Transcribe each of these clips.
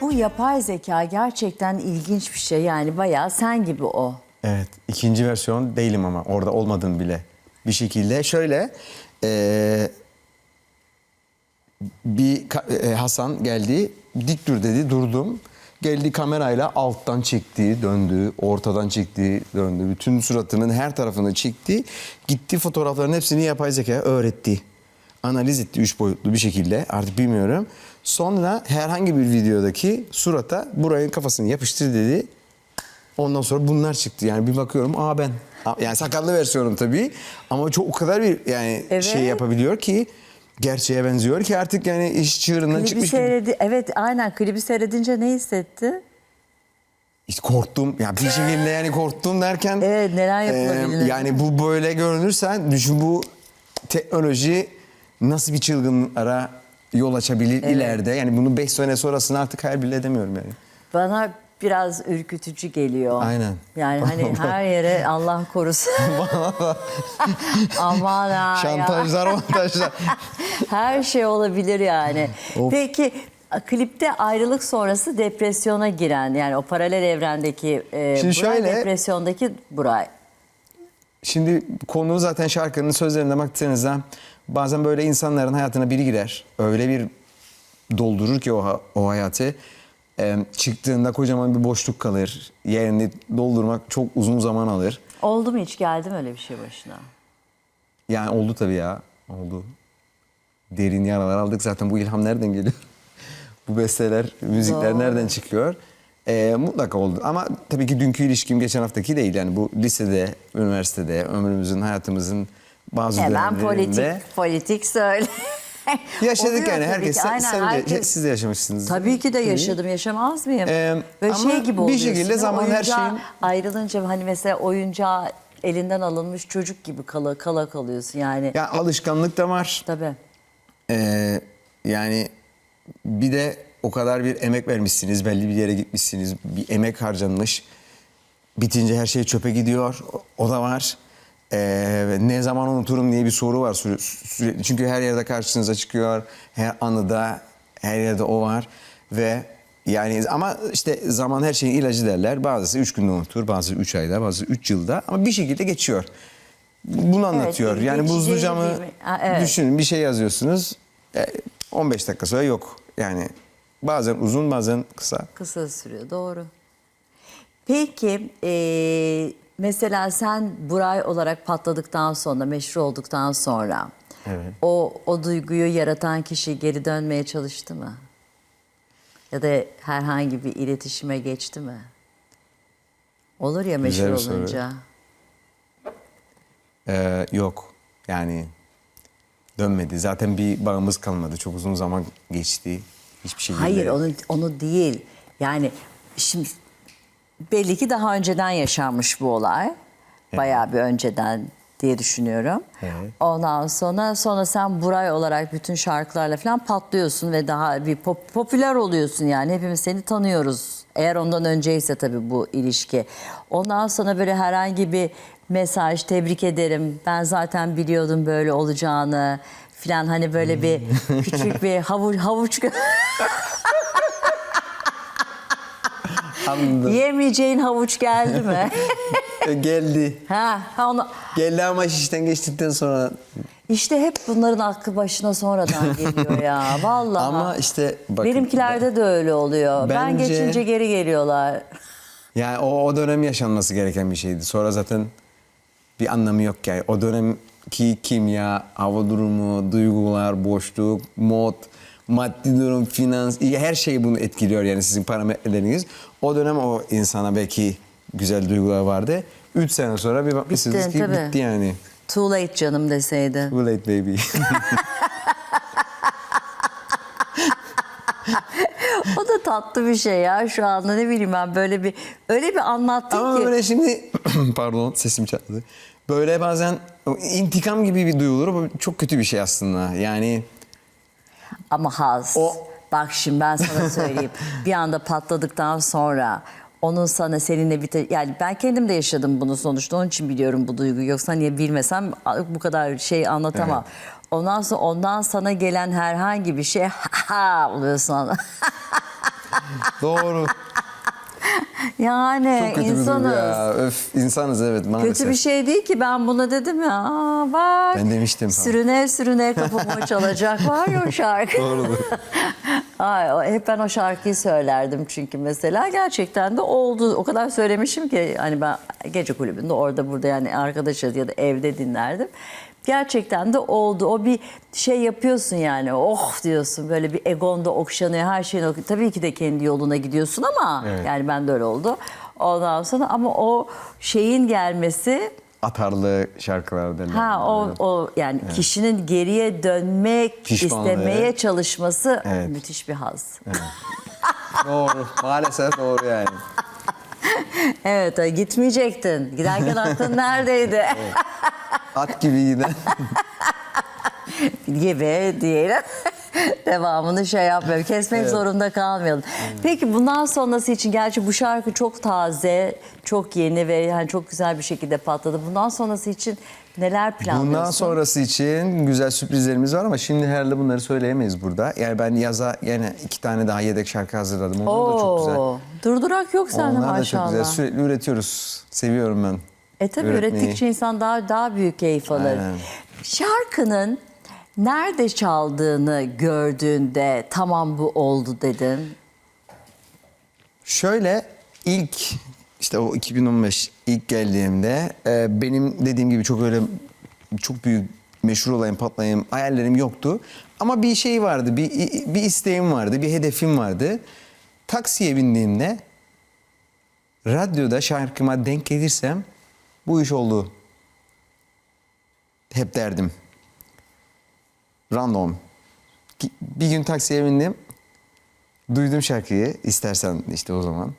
Bu yapay zeka gerçekten ilginç bir şey. Yani bayağı sen gibi o. Evet, ikinci versiyon değilim ama orada olmadım bile. Bir şekilde şöyle eee, bir e, Hasan geldi, dik dur dedi, durdum. Geldi kamerayla alttan çekti, döndü, ortadan çekti, döndü. Bütün suratının her tarafını çekti. Gitti fotoğrafların hepsini yapay zekaya öğretti. Analiz etti üç boyutlu bir şekilde artık bilmiyorum. Sonra herhangi bir videodaki surata burayın kafasını yapıştır dedi. Ondan sonra bunlar çıktı. Yani bir bakıyorum aa ben. Yani sakallı versiyonum tabii. Ama çok o kadar bir yani Evet. şey yapabiliyor ki gerçeğe benziyor ki artık yani iş çığırından Klibi çıkmış. gibi. seyredi evet aynen klibi seyredince ne hissetti? İşte korktum. Ya bir şekilde yani korktum derken. Evet, neler e, yapılabilir? yani bu böyle görünürse düşün bu teknoloji nasıl bir çılgınlara yol açabilir ileride. Yani bunu 5 sene sonrasını artık hayal bile edemiyorum yani. Bana biraz ürkütücü geliyor. Aynen. Yani hani her yere Allah korusun. Aman ha. Şantajlar, montajlar. Her şey olabilir yani. Of. Peki klipte ayrılık sonrası depresyona giren yani o paralel evrendeki e, Şimdi Buray, şöyle- depresyondaki Buray. Şimdi konu zaten şarkının sözlerine baktığınızda bazen böyle insanların hayatına biri girer. Öyle bir doldurur ki o, o hayatı. Ee, çıktığında kocaman bir boşluk kalır. Yerini doldurmak çok uzun zaman alır. Oldu mu hiç geldi mi öyle bir şey başına? Yani oldu tabii ya. Oldu. Derin yaralar aldık. Zaten bu ilham nereden geliyor? bu besteler, müzikler Doğru. nereden çıkıyor? Ee, mutlaka oldu. Ama tabii ki dünkü ilişkim geçen haftaki değil. Yani bu lisede, üniversitede, ömrümüzün, hayatımızın bazı Hemen dönemlerinde politik, politik söyle. yaşadık Oluyor yani. tabii Herkes, ki, sen, aynen, sen de- herkes- siz de yaşamışsınız. Tabii ki de yaşadım, yaşamaz mıyım? Ee, Böyle ama şey gibi bir oluyorsun. şekilde değil mi? zaman her Oyuncağı şeyin- Ayrılınca hani mesela oyuncağı elinden alınmış çocuk gibi kala kala kalıyorsun yani. Ya alışkanlık da var. Tabii. Ee, yani bir de o kadar bir emek vermişsiniz, belli bir yere gitmişsiniz, bir emek harcanmış. Bitince her şey çöpe gidiyor, o, o da var. Ee, ne zaman unuturum diye bir soru var süre- sürekli. Çünkü her yerde karşınıza çıkıyor, her anıda, her yerde o var. Ve yani ama işte zaman her şeyin ilacı derler. Bazısı üç günde unutur, bazısı üç ayda, bazısı üç yılda ama bir şekilde geçiyor. Bunu anlatıyor. bir yani buzlu camı? Ha, evet. düşünün bir şey yazıyorsunuz. e, 15 dakika sonra yok. Yani bazen uzun bazen kısa. Kısa sürüyor doğru. Peki eee, mesela sen Buray olarak patladıktan sonra, meşhur olduktan sonra Evet. o, o duyguyu yaratan kişi geri dönmeye çalıştı mı? Ya da herhangi bir iletişime geçti mi? Olur ya meşhur Güzel olunca. Ee, yok. Yani dönmedi. Zaten bir bağımız kalmadı. Çok uzun zaman geçti. Hiçbir şekilde. Hayır onu onu değil. Yani şimdi belli ki daha önceden yaşanmış bu olay. Bayağı bir önceden diye düşünüyorum. Evet. Ondan sonra sonra sen Buray olarak bütün şarkılarla falan patlıyorsun ve daha bir pop- popüler oluyorsun yani. Hepimiz seni tanıyoruz. Eğer ondan önceyse tabii bu ilişki. Ondan sonra böyle herhangi bir mesaj tebrik ederim. Ben zaten biliyordum böyle olacağını falan hani böyle bir küçük bir havuç havuç Anladım. Yemeyeceğin havuç geldi mi? E, Geldi. ha, ha onu Geldi ama iş işten geçtikten sonra. işte hep bunların aklı başına sonradan geliyor ya. Vallahi. Ama işte bakın. Benimkilerde de öyle oluyor. Ben Bence- geçince geri geliyorlar. Yani o, o dönem yaşanması gereken bir şeydi. Sonra zaten bir anlamı yok yani. O dönemki kimya, hava durumu, duygular, boşluk, mod, maddi durum, finans, her şey bunu etkiliyor yani sizin parametreleriniz. O dönem o insana belki güzel duygular vardı. Üç sene sonra bir bakmışsınız ki tabii. bitti yani. Too late canım deseydin. Too late baby. O da tatlı bir şey ya şu anda ne bileyim ben böyle bir öyle bir anlattın Ama ki. böyle şimdi pardon sesim çatladı. Böyle bazen intikam gibi bir duyulur. Bu çok kötü bir şey aslında. Yani Ama haz. O- Bak şimdi ben sana söyleyeyim. bir anda patladıktan sonra onun sana seninle bir yani ben kendim de yaşadım bunu sonuçta onun için biliyorum bu duyguyu yoksa niye bilmesem bu kadar şey anlatamam. Ondan sonra ondan sana gelen herhangi bir şey ha oluyorsun. Doğru. Yani Çok kötü bir duygu insanız. ya. Öf insanız evet maalesef. Kötü bir şey değil ki ben buna dedim ya. Aa, bak. Ben demiştim falan. Sürüne sürüne kapımı çalacak var ya o şarkı. Doğrudur. Ay, hep ben o şarkıyı söylerdim çünkü mesela gerçekten de oldu. O kadar söylemişim ki hani ben gece kulübünde orada burada yani arkadaşız ya da evde dinlerdim. Gerçekten de oldu. O bir şey yapıyorsun yani. Oh diyorsun böyle bir egonda okşanıyor her şeyin. ok- Tabii ki de kendi yoluna gidiyorsun ama Evet. yani ben de öyle oldu. Ondan sonra ama o şeyin gelmesi Atarlı şarkılar derler. Ha o o yani kişinin geriye dönmek Pişmanlığı. istemeye çalışması Evet. müthiş bir haz. Doğru. Maalesef doğru yani. Evet, gitmeyecektin. Giderken aklın neredeydi? At gibi giden. gibi diyelim. Devamını şey yapmayalım. Kesmek Evet. zorunda kalmayalım. Peki bundan sonrası için gerçi bu şarkı çok taze, çok yeni ve yani çok güzel bir şekilde patladı. Bundan sonrası için neler planlıyorsun? Bundan sonrası için güzel sürprizlerimiz var ama şimdi herhalde bunları söyleyemeyiz burada. Yani ben yaza yine iki tane daha yedek şarkı hazırladım. Onlar da çok güzel. Oo, Durdurak yok sende Onlar da maşallah. çok güzel. Sürekli üretiyoruz. Seviyorum ben. E tabii Üretmeyi. ürettikçe insan daha daha büyük keyif alır. Aynen. Şarkının nerede çaldığını gördüğünde tamam bu oldu dedin. Şöyle ilk işte o 2015 ilk geldiğimde e, benim dediğim gibi çok öyle çok büyük meşhur olayım patlayayım hayallerim yoktu. Ama bir şey vardı, bir, bir isteğim vardı, bir hedefim vardı. Taksiye bindiğimde radyoda şarkıma denk gelirsem bu iş oldu. Hep derdim. Random. Bir gün taksiye bindim. Duydum şarkıyı istersen işte o zaman.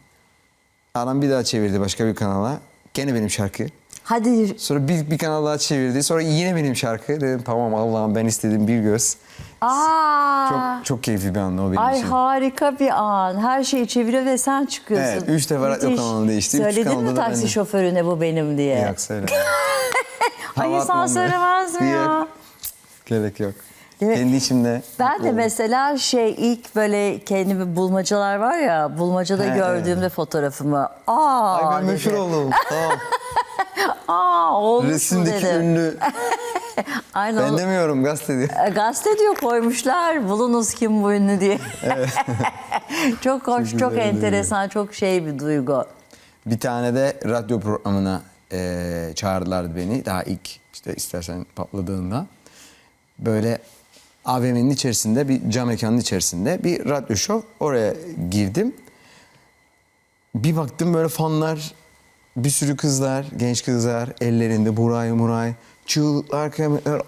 Adam bir daha çevirdi başka bir kanala. Gene benim şarkı. Hadi Sonra bir, bir kanal daha çevirdi. Sonra yine benim şarkı. Dedim tamam Allah'ım ben istedim bir göz. aa Çok çok keyifli bir andı o benim Ay için. harika bir an. Her şeyi çeviriyor ve sen çıkıyorsun. Evet, üç defa radyo Müthiş. kanalı değişti, üç Söyledin kanalda mi da taksi benim. şoförüne bu benim diye? Yok söyle. Ay Hava insan atmam söylemez mi ya? Gerek yok. Değil mi? Kendi içimde. Ben mutlu de oldum. mesela şey ilk böyle kendimi bulmacalar var ya bulmacada He, gördüğümde fotoğrafımı aa Ay ben meşhur oldum. Tamam. Aa olmuş mu Resimdeki dedim. ünlü. Aynen Ben demiyorum gazete diyor. E, Gazete diyor koymuşlar bulunuz kim bu ünlü diye. çok hoş, Çok çok, enteresan, çok şey bir duygu. Bir tane de radyo programına eee, çağırdılardı beni. Daha ilk işte istersen patladığında. Böyle AVM'nin içerisinde bir cam mekanın içerisinde bir radyo show. Oraya girdim. Bir baktım böyle fanlar bir sürü kızlar, genç kızlar ellerinde buray muray, çığlıklar, kıyametler.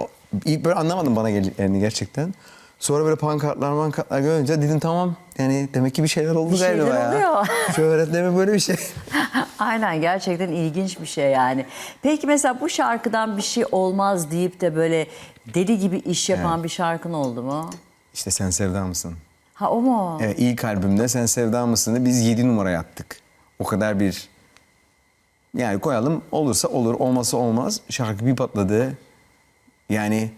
İlk böyle anlamadım bana geldiklerini gerçekten. Sonra böyle pankartlar mankartlar görünce dedim tamam yani demek ki bir şeyler oldu Bir şeyler galiba ya. oluyor. Şu böyle bir şey. Aynen gerçekten ilginç bir şey yani. Peki mesela bu şarkıdan bir şey olmaz deyip de böyle deli gibi iş yapan Evet. bir şarkın oldu mu? İşte sen sevda mısın? Ha o mu? Evet, ilk albümde Sen Sevda mısın'ı biz 7 numara yaptık. O kadar bir yani koyalım olursa olur olmasa olmaz. Şarkı bir patladı. Yani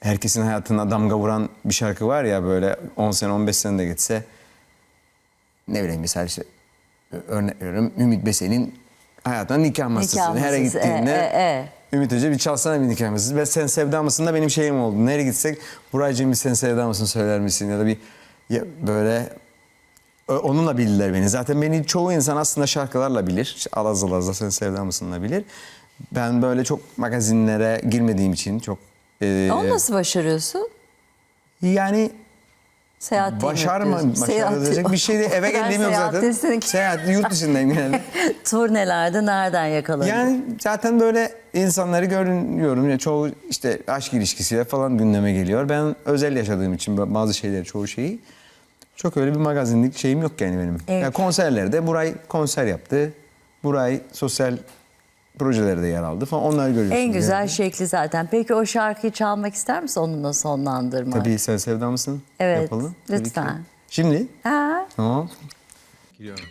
herkesin hayatına damga vuran bir şarkı var ya böyle 10 sene 15 sene de geçse ne bileyim mesela işte örnek veriyorum Ümit Besen'in hayatına nikah masası. Nereye masası, e, gittiğinde e, e. Ümit Hoca bir çalsana bir nikah masası. Ben sen sevda mısın da benim şeyim oldu. Nereye gitsek Buraycığım bir sen sevda mısın söyler misin? Ya da bir ya böyle onunla bildiler beni. Zaten beni çoğu insan aslında şarkılarla bilir. İşte Alaz Alaz'la sen sevda mısın'la bilir. Ben böyle çok magazinlere girmediğim için çok... e, Onu nasıl başarıyorsun? Yani Seyahat başarma, başarılacak bir şey değil. Eve geldiğim yok zaten. Seyahat, yurt dışındayım genelde. Turnelerde nereden yakaladın? Yani zaten böyle insanları görüyorum. Ya çoğu işte aşk ilişkisiyle falan gündeme geliyor. Ben özel yaşadığım için bazı şeyleri, çoğu şeyi çok öyle bir magazinlik şeyim yok yani benim. Evet. Ya konserlerde Buray konser yaptı. Buray sosyal projelerde yer aldı falan. Onları görüyorsun. En güzel yani. şekli zaten. Peki o şarkıyı çalmak ister misin onunla sonlandırma? Tabii sen sevda mısın? Evet, Yapalım. Lütfen. Şimdi? Ha? Tamam. Giriyorum.